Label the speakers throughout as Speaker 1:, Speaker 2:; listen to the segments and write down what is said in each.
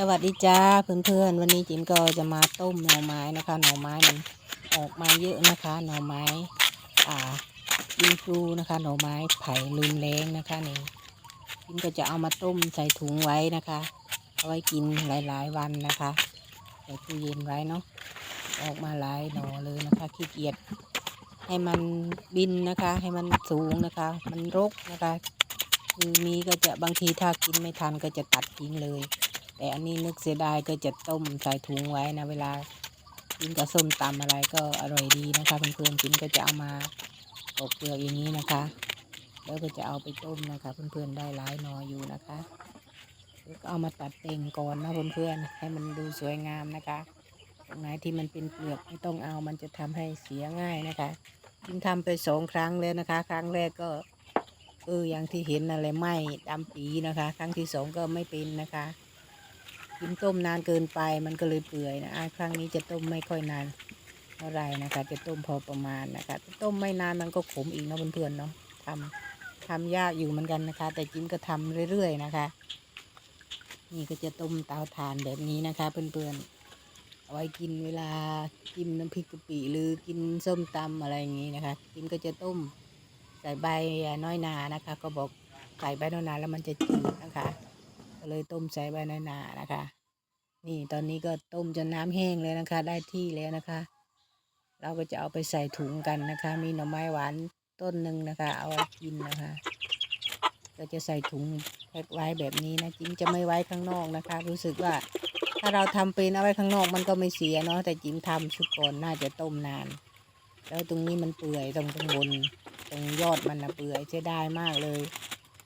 Speaker 1: สวัสดีจ้าเพื่อนๆ วันนี้จิมก็จะมาต้มหน่อไม้นะคะ หน่อไม้มันออกมาเยอะนะคะ หน่อไม้ อ่าอินฟลูนะคะ หน่อไม้ไผ่ลืมแรงนะคะนี่จิมก็จะเอามาต้มใส่ถุงไว้นะคะ เอาไว้กินหลายๆวันนะคะใส่ตู้เย็นไว้เนาะออกมาหลายหน่อเลยนะคะขี้เกียจให้มันบินนะคะ ให้มันสูงนะคะ มันรกนะคะ คือมีก็จะบางทีถ้ากินไม่ทันก็จะตัดทิ้งเลย แต่อันนี้นึกเสียดายก็จะต้มใส่ถุงไว้นะ เวลากินกับส้มตำอะไรก็อร่อยดีนะคะเพื่อนๆกินก็จะเอามาปอกเปลือกอย่างนี้นะคะ แล้วก็จะเอาไปต้มนะคะ เพื่อนๆได้หลายหนออยู่นะคะแล้วก็เอามาตัดแต่งก่อนนะเพื่อนๆให้มันดูสวยงามนะคะ ตรงไหนที่มันเป็นเปลือกไม่ต้องเอามันจะทำให้เสียง่ายนะคะกินทำไปสองครั้งแล้วนะคะ ครั้งแรกก็เอออย่างที่เห็นอะไรไหม้ดำปีนะคะ ครั้งที่สองก็ไม่เป็นนะคะ กินต้มนานเกินไปมันก็เลยเปื่อยนะะครั้งนี้จะต้มไม่ค่อยนานเท่าไรนะคะ จะต้มพอประมาณนะคะ ต้มไม่นานมันก็ขมอีกนะเพื่อนๆเนาะทำทำยากอยู่เหมือนกันนะคะ แต่จิ้มก็ทำเรื่อยๆนะคะ นี่ก็จะต้มเตาถ่านแบบนี้นะคะ เพื่อนๆเอาไว้กินเวลากินน้ำพริกกะปิหรือกินส้มตำอะไรอย่างนี้นะคะจิ้มก็จะต้มใส่ใบน้อยนานะคะ ก็บอกใส่ใบน้อยนาแล้วมันจะจืดนะคะ ก็เลยต้มใส่ใบนานานะคะ นี่ตอนนี้ก็ต้มจนน้ำแห้งเลยนะคะ ได้ที่แล้วนะคะ เราก็จะเอาไปใส่ถุงกันนะคะ มีหน่อไม้หวานต้นหนึ่งนะคะ เอาไว้กินนะคะ ก็จะใส่ถุงแพ็คไว้แบบนี้นะจิมจะไม่ไว้ข้างนอกนะคะ รู้สึกว่าถ้าเราทำเป็นเอาไว้ข้างนอกมันก็ไม่เสียเนาะแต่จิมทำชุดก่อนน่าจะต้มนาน แล้วตรงนี้มันเปื่อยตรงข้างบนตรงยอดมันนะเปื่อยใช้ได้มากเลย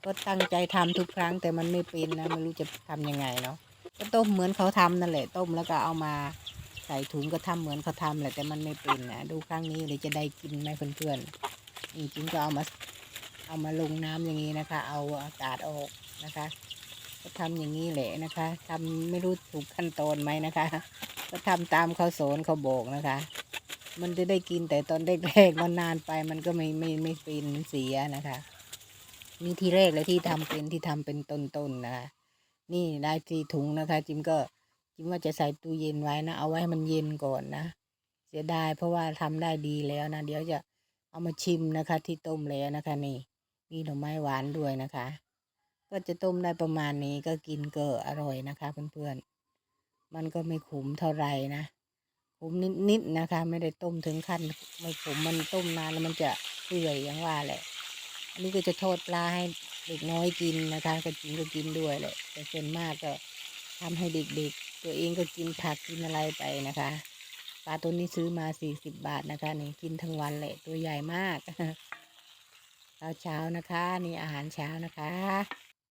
Speaker 1: ก็ตั้งใจทำทุกครั้งแต่มันไม่เป็นนะไม่รู้จะทำยังไงเนาะก็ต้มเหมือนเขาทำนั่นแหละ ต้มแล้วก็เอามาใส่ถุงก็ทำเหมือนเขาทำแหละแต่มันไม่เป็นนะดูครั้งนี้เลยจะได้กินไหมเพื่อนๆนี่จริงก็เอามาเอามาลงน้ำอย่างนี้นะคะ เอาอากาศออกนะคะ ก็ทำอย่างนี้แหละนะคะทำไม่รู้ถูกขั้นตอนไหมนะคะ ก็ทำตามเขาสอนเขาบอกนะคะ มันจะได้กินแต่ตอนแรกๆมันนานไปมันก็ไม่ไม่ไม่เป็นเสียนะคะ นี่ที่แรกเลยที่ทำเป็นที่ทำเป็นต้นๆนนะคะนี่ได้ที่ถุงนะคะ จิมก็จิมว่าจะใส่ตู้เย็นไว้นะ เอาไว้ให้มันเย็นก่อนนะ เสียดายเพราะว่าทำได้ดีแล้วนะ เดี๋ยวจะเอามาชิมนะคะ ที่ต้มแล้วนะคะ นี่มีหน่อไม้หวานด้วยนะคะ ก็จะต้มได้ประมาณนี้ก็กินเก็อร่อยนะคะเพื่อนๆมันก็ไม่ขมเท่าไหร่นะขมนิดๆนะคะ ไม่ได้ต้มถึงขั้นไม่ขมมันต้มนานแล้วมันจะเปื่อยอย่างว่าแหละ อันนี้ก็จะทอดปลาให้เด็กน้อยกินนะคะก็กินก็กินด้วยแหละแต่ส่วนมากก็ทำให้เด็กๆ ตัวเองก็กินผักกินอะไรไปนะคะปลาตัวนี้ซื้อมาสี่สิบบาทนะคะนี่กินทั้งวันแหละตัวใหญ่มากเช้าเช้านะคะ นี่อาหารเช้านะคะ